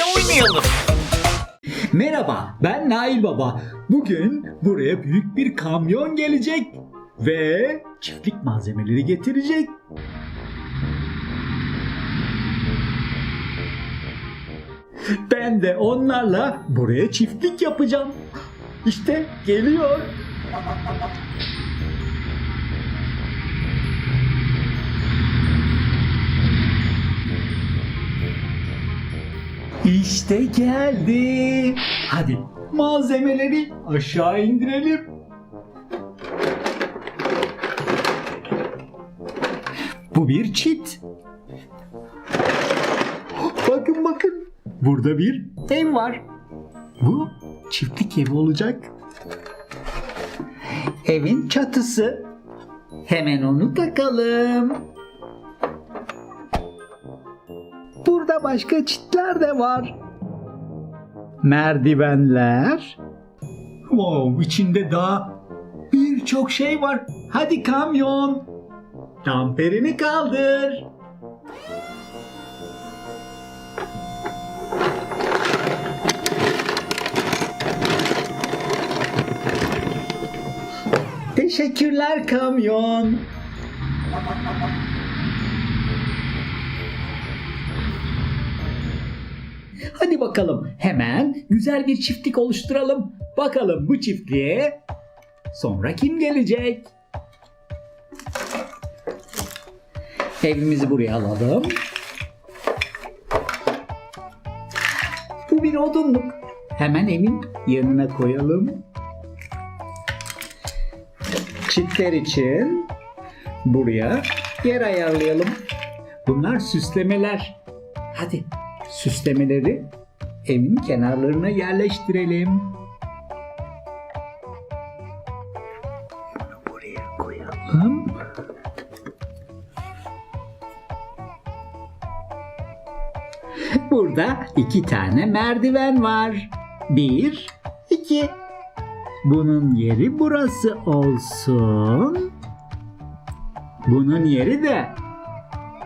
birlikte oynayalım. Merhaba, ben Nail Baba. Bugün buraya büyük bir kamyon gelecek ve çiftlik malzemeleri getirecek. Ben de onlarla buraya çiftlik yapacağım. İşte geliyor. İşte geldi. Hadi malzemeleri aşağı indirelim. Bu bir çit. Bakın bakın. Burada bir ev var. Bu çiftlik evi olacak. Evin çatısı. Hemen onu takalım. Burada başka çitler de var. Merdivenler. Wow, içinde daha birçok şey var. Hadi kamyon. Damperini kaldır. Teşekkürler kamyon. Hadi bakalım hemen güzel bir çiftlik oluşturalım. Bakalım bu çiftliğe sonra kim gelecek? Evimizi buraya alalım. Bu bir odunluk. Hemen evin yanına koyalım. Çiftler için buraya yer ayarlayalım. Bunlar süslemeler. Hadi süslemeleri evin kenarlarına yerleştirelim. Buraya koyalım. Burada iki tane merdiven var. Bir, iki. Bunun yeri burası olsun. Bunun yeri de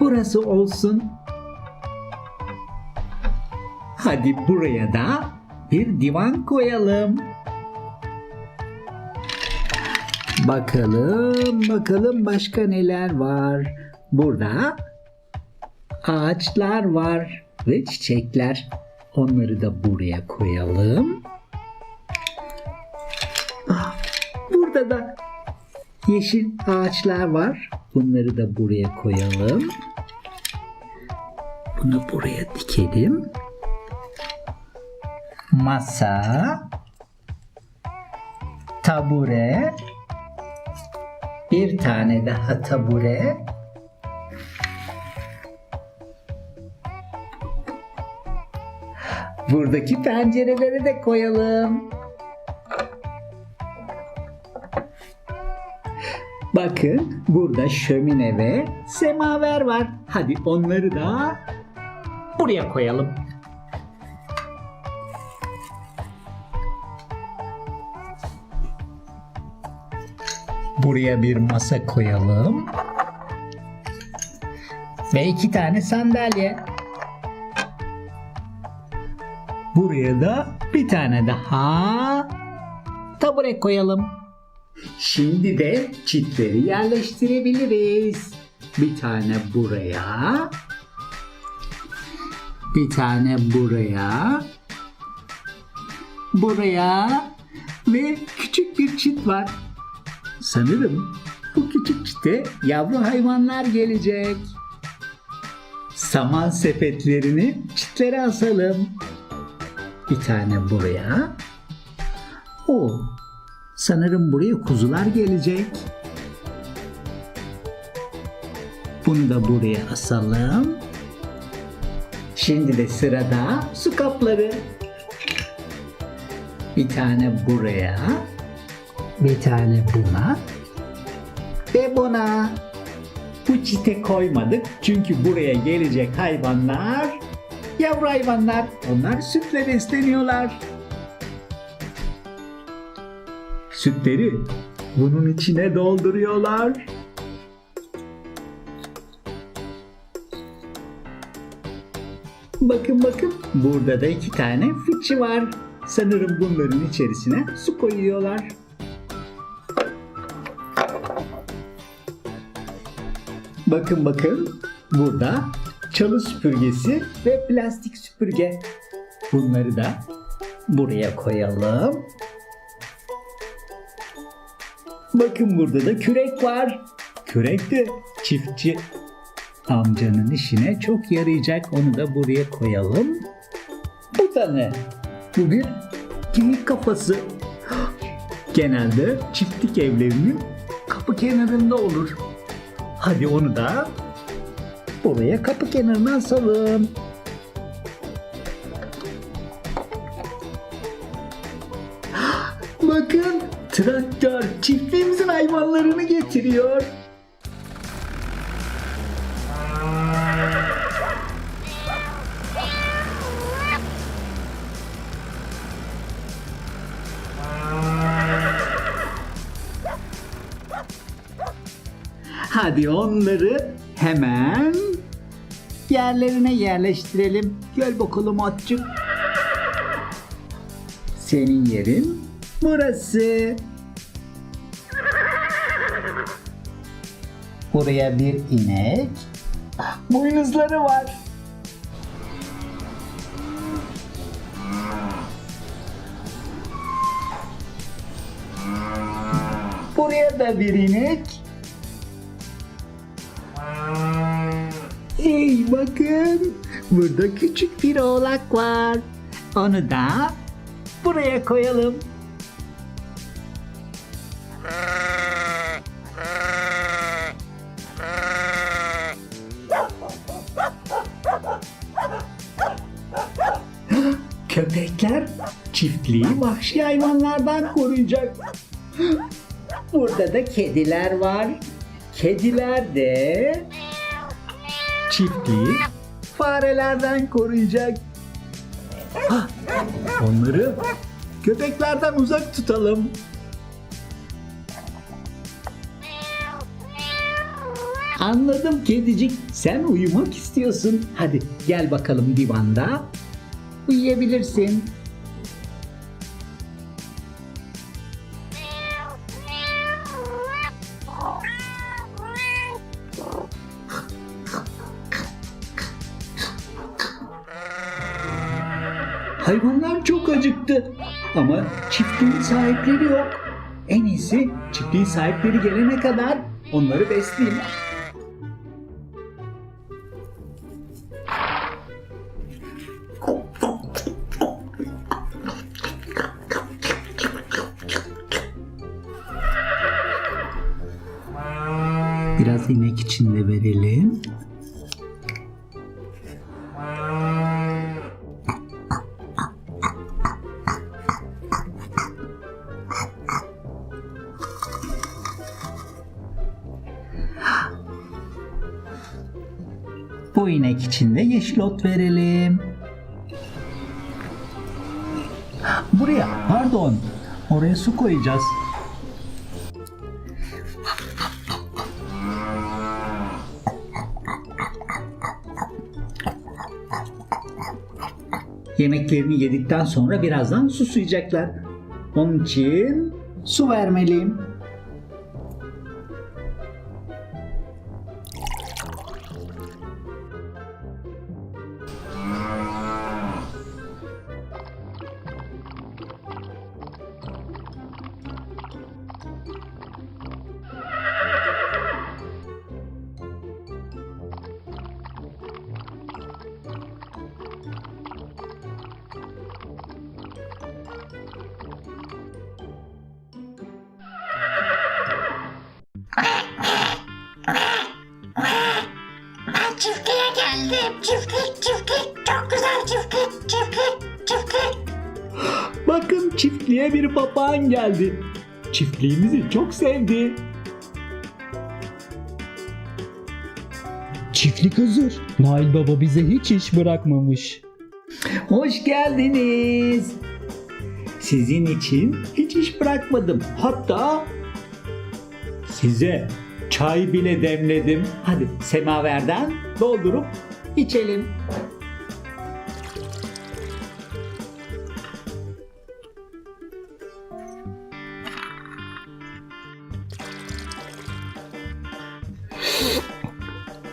burası olsun. Hadi buraya da bir divan koyalım. Bakalım, bakalım başka neler var. Burada ağaçlar var ve çiçekler. Onları da buraya koyalım. Ah, Burada da yeşil ağaçlar var. Bunları da buraya koyalım. Bunu buraya dikelim masa, tabure, bir tane daha tabure, buradaki pencereleri de koyalım. Bakın burada şömine ve semaver var. Hadi onları da buraya koyalım. Buraya bir masa koyalım. Ve iki tane sandalye. Buraya da bir tane daha tabure koyalım. Şimdi de çitleri yerleştirebiliriz. Bir tane buraya. Bir tane buraya. Buraya. Ve küçük bir çit var. Sanırım bu küçük çite yavru hayvanlar gelecek. Saman sepetlerini çitlere asalım. Bir tane buraya. O, sanırım buraya kuzular gelecek. Bunu da buraya asalım. Şimdi de sırada su kapları. Bir tane buraya. Bir tane buna ve buna. Bu çite koymadık çünkü buraya gelecek hayvanlar yavru hayvanlar. Onlar sütle besleniyorlar. Sütleri bunun içine dolduruyorlar. Bakın bakın burada da iki tane fıçı var. Sanırım bunların içerisine su koyuyorlar. Bakın bakın burada çalı süpürgesi ve plastik süpürge. Bunları da buraya koyalım. Bakın burada da kürek var. Kürek de çiftçi amcanın işine çok yarayacak. Onu da buraya koyalım. Bu da ne? Bu bir geyik kafası. Genelde çiftlik evlerinin kapı kenarında olur. Hadi onu da buraya kapı kenarına asalım. Bakın traktör çiftliğimizin hayvanlarını getiriyor. Hadi onları hemen yerlerine yerleştirelim. Gel bakalım atçı. Senin yerin burası. Buraya bir inek. Boynuzları var. Buraya da bir inek. Bakın burada küçük bir oğlak var. Onu da buraya koyalım. Köpekler çiftliği vahşi hayvanlardan koruyacak. Burada da kediler var. Kediler de çiftliği farelerden koruyacak. Onları köpeklerden uzak tutalım. Anladım kedicik. Sen uyumak istiyorsun. Hadi gel bakalım divanda. Uyuyabilirsin. Hayvanlar çok acıktı. Ama çiftliğin sahipleri yok. En iyisi çiftliğin sahipleri gelene kadar onları besleyeyim. Bu inek için de yeşil ot verelim. Buraya pardon. Oraya su koyacağız. Yemeklerini yedikten sonra birazdan susayacaklar. Onun için su vermeliyim. Çiftlik, çiftlik. Çok güzel çiftlik, çiftlik, çiftlik. Bakın çiftliğe bir papağan geldi. Çiftliğimizi çok sevdi. Çiftlik hazır. Nail Baba bize hiç iş bırakmamış. Hoş geldiniz. Sizin için hiç iş bırakmadım. Hatta size çay bile demledim. Hadi semaverden doldurup içelim.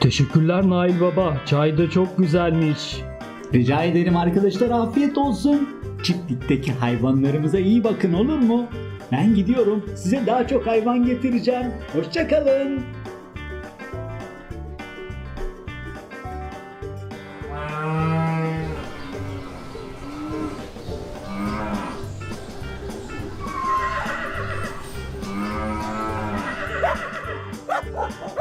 Teşekkürler Nail Baba. Çay da çok güzelmiş. Rica ederim arkadaşlar afiyet olsun. Çiftlikteki hayvanlarımıza iyi bakın olur mu? Ben gidiyorum. Size daha çok hayvan getireceğim. Hoşçakalın. Ha, ha, ha.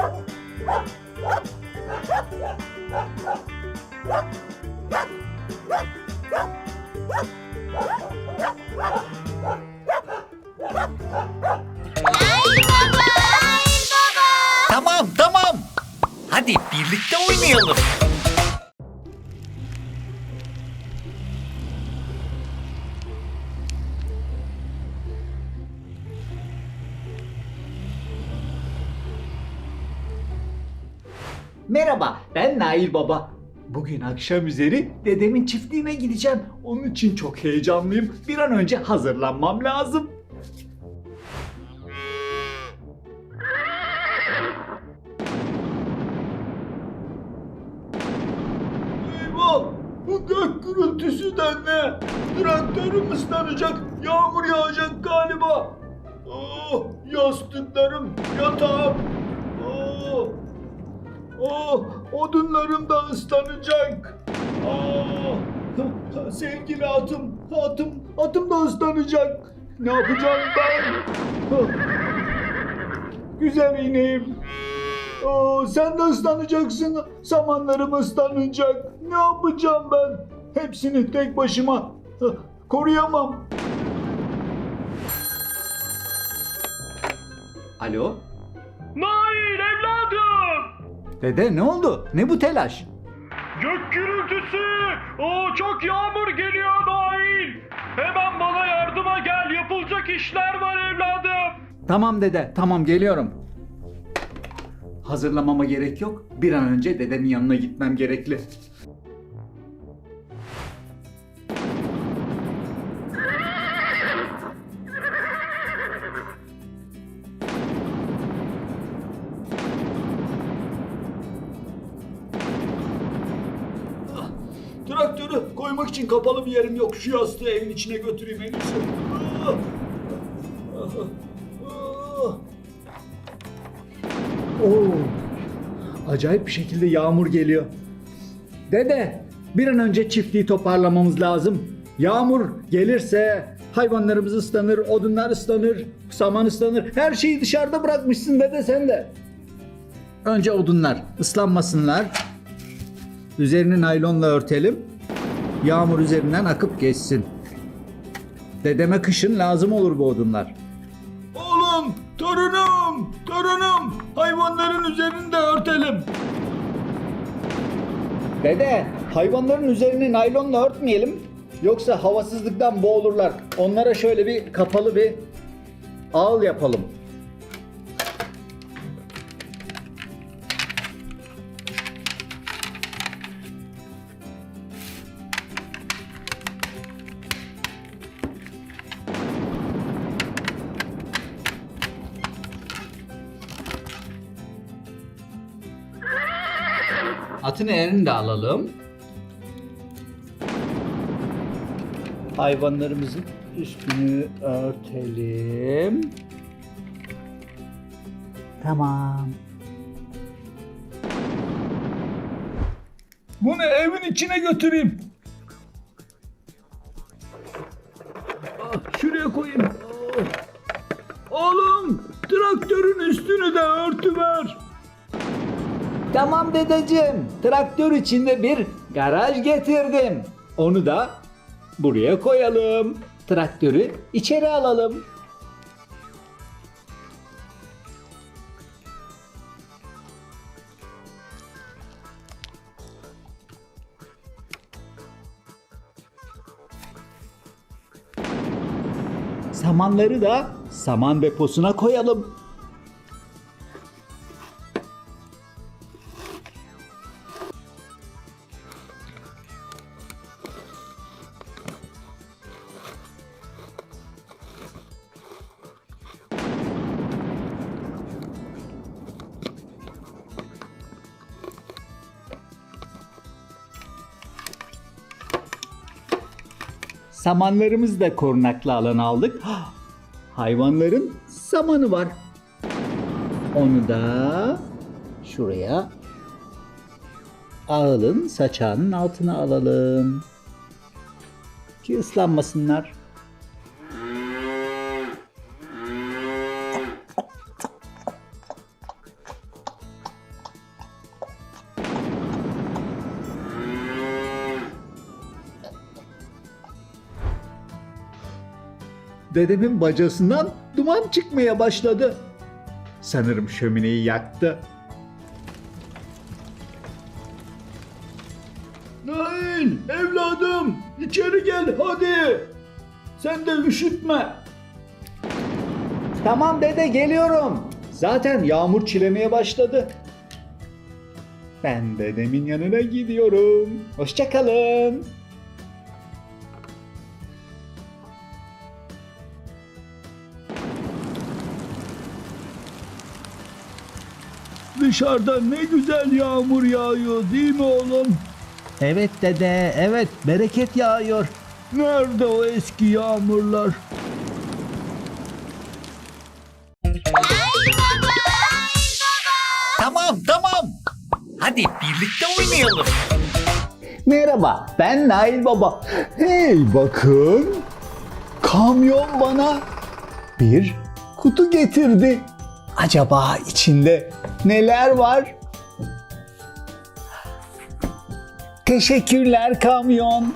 Bugün akşam üzeri dedemin çiftliğine gideceğim. Onun için çok heyecanlıyım. Bir an önce hazırlanmam lazım. Eyvah! Bu gök gürültüsü de ne? Traktörüm ıslanacak, yağmur yağacak galiba. Oh, yastıklarım, yatağım. Oh. Odunlarım da ıslanacak. Ah, sevgili atım, atım, atım da ıslanacak. Ne yapacağım ben? Güzel ineğim. Oh, sen de ıslanacaksın. Samanlarım ıslanacak. Ne yapacağım ben? Hepsini tek başıma ah, koruyamam. Alo? Nail evladım! Dede ne oldu? Ne bu telaş? Gök gürültüsü! Oo, çok yağmur geliyor Nail! Hemen bana yardıma gel yapılacak işler var evladım! Tamam dede, tamam geliyorum. Hazırlamama gerek yok. Bir an önce dedemin yanına gitmem gerekli. İçin kapalı bir yerim yok. Şu yastığı evin içine götüreyim en iyisi. Oo. Acayip bir şekilde yağmur geliyor. Dede, bir an önce çiftliği toparlamamız lazım. Yağmur gelirse hayvanlarımız ıslanır, odunlar ıslanır, saman ıslanır. Her şeyi dışarıda bırakmışsın dede sen de. Önce odunlar ıslanmasınlar. Üzerini naylonla örtelim. Yağmur üzerinden akıp geçsin. Dedeme kışın lazım olur bu odunlar. Oğlum, torunum, torunum. Hayvanların üzerinde örtelim. Dede, hayvanların üzerini naylonla örtmeyelim. Yoksa havasızlıktan boğulurlar. Onlara şöyle bir kapalı bir ağıl yapalım. Atın eğerini de alalım. Hayvanlarımızın üstünü örtelim. Tamam. Bunu evin içine götüreyim. Tamam dedeciğim. Traktör içinde bir garaj getirdim. Onu da buraya koyalım. Traktörü içeri alalım. Samanları da saman deposuna koyalım. Samanlarımızı da korunaklı alana aldık. Hayvanların samanı var. Onu da şuraya ağılın saçağının altına alalım. Ki ıslanmasınlar. Dedemin bacasından duman çıkmaya başladı. Sanırım şömineyi yaktı. Nail evladım içeri gel hadi. Sen de üşütme. Tamam dede geliyorum. Zaten yağmur çilemeye başladı. Ben dedemin yanına gidiyorum. Hoşçakalın. Dışarıda ne güzel yağmur yağıyor değil mi oğlum? Evet dede, evet bereket yağıyor. Nerede o eski yağmurlar? Tamam tamam. Hadi birlikte oynayalım. Merhaba, ben Nail Baba. Hey bakın, kamyon bana bir kutu getirdi. Acaba içinde neler var? Teşekkürler kamyon.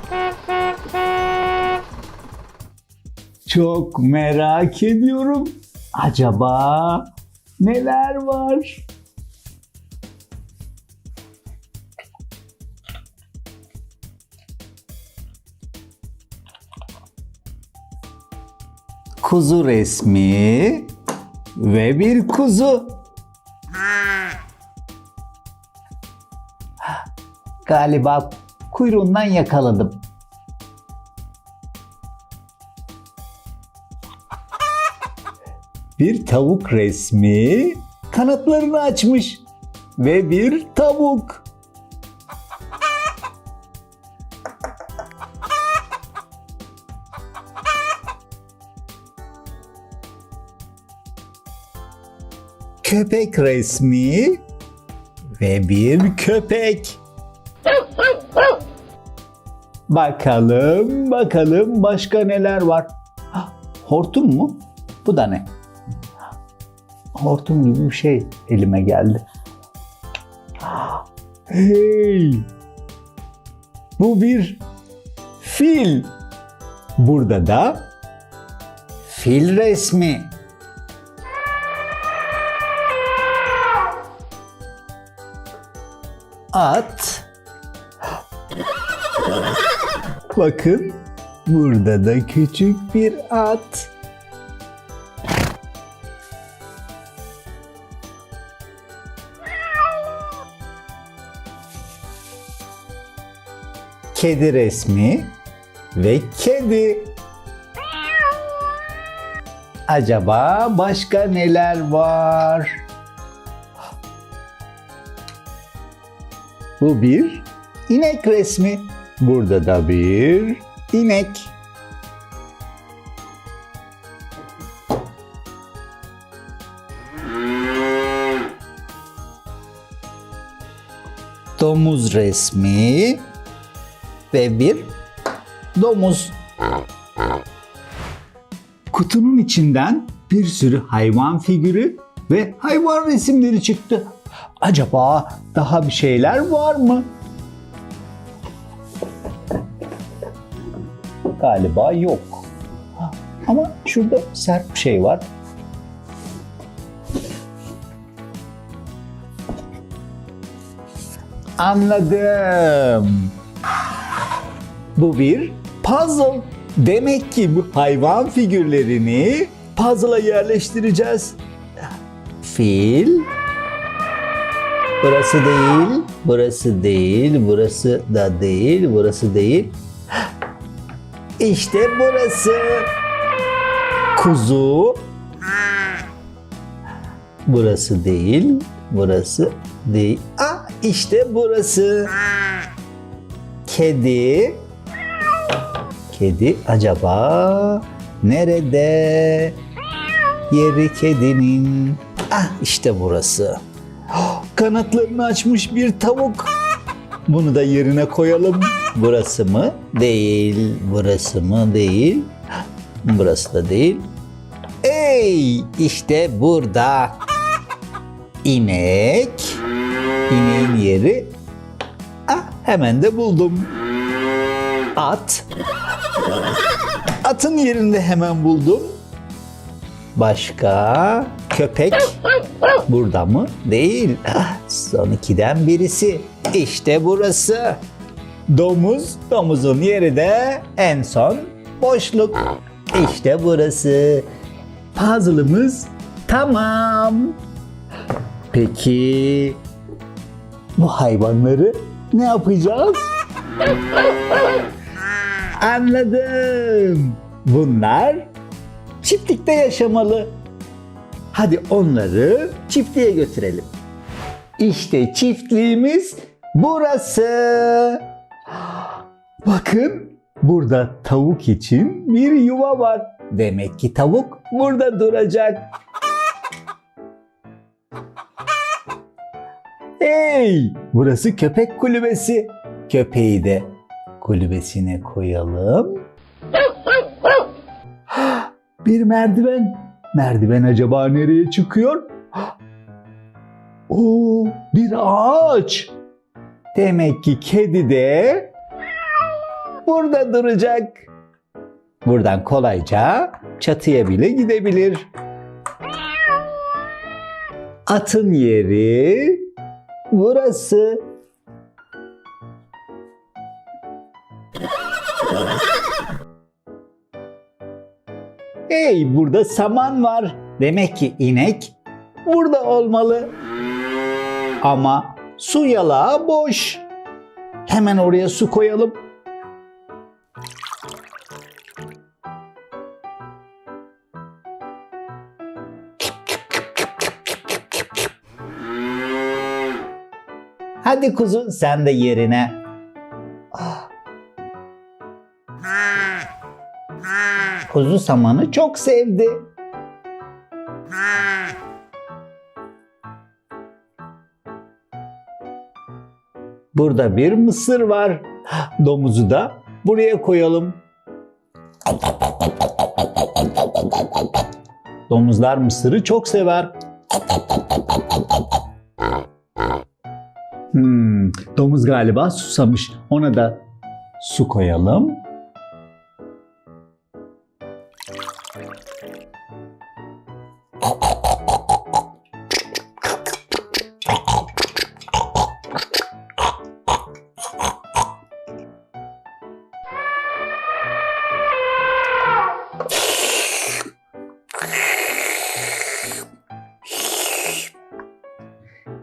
Çok merak ediyorum. Acaba neler var? kuzu resmi ve bir kuzu. Galiba kuyruğundan yakaladım. Bir tavuk resmi kanatlarını açmış ve bir tavuk. köpek resmi ve bir köpek. Bakalım, bakalım başka neler var. Hortum mu? Bu da ne? Hortum gibi bir şey elime geldi. Hey! Bu bir fil. Burada da fil resmi. at. Bakın burada da küçük bir at. Kedi resmi ve kedi. Acaba başka neler var? Bu bir inek resmi. Burada da bir inek. Domuz resmi ve bir domuz. Kutunun içinden bir sürü hayvan figürü ve hayvan resimleri çıktı. Acaba daha bir şeyler var mı? Galiba yok. Ama şurada sert bir şey var. Anladım. Bu bir puzzle. Demek ki bu hayvan figürlerini puzzle'a yerleştireceğiz. Fil, Burası değil, burası değil, burası da değil, burası değil. İşte burası. Kuzu. Burası değil, burası değil. Ah işte burası. Kedi. Kedi acaba nerede? Yeri kedinin. Ah işte burası. Oh, Kanatlarını açmış bir tavuk. Bunu da yerine koyalım. Burası mı? Değil. Burası mı? Değil. Burası da değil. Ey işte burada. İnek. İneğin yeri. Ah hemen de buldum. At. Atın yerinde hemen buldum. Başka köpek. Burada mı? Değil. Ah, Son ikiden birisi. İşte burası. Domuz. Domuzun yeri de en son boşluk. İşte burası. Puzzle'ımız tamam. Peki bu hayvanları ne yapacağız? Anladım. Bunlar çiftlikte yaşamalı. Hadi onları çiftliğe götürelim. İşte çiftliğimiz burası. Bakın burada tavuk için bir yuva var. Demek ki tavuk burada duracak. Hey! Burası köpek kulübesi. Köpeği de kulübesine koyalım. Bir merdiven. Merdiven acaba nereye çıkıyor? Oo, bir ağaç. Demek ki kedi de burada duracak. Buradan kolayca çatıya bile gidebilir. Atın yeri burası. Hey burada saman var. Demek ki inek burada olmalı. Ama su yalağı boş. Hemen oraya su koyalım. Hadi kuzu sen de yerine. Ah. Kuzu samanı çok sevdi. Burada bir mısır var. Domuzu da buraya koyalım. Domuzlar mısırı çok sever. Domuz galiba susamış. Ona da su koyalım.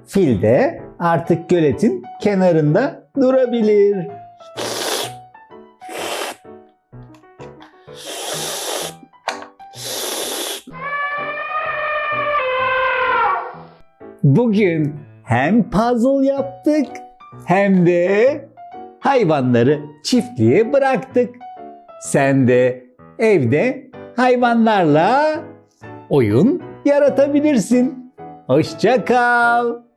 Fil de artık göletin kenarında durabilir. Bugün hem puzzle yaptık hem de hayvanları çiftliğe bıraktık. Sen de evde hayvanlarla oyun yaratabilirsin. Hoşça kal.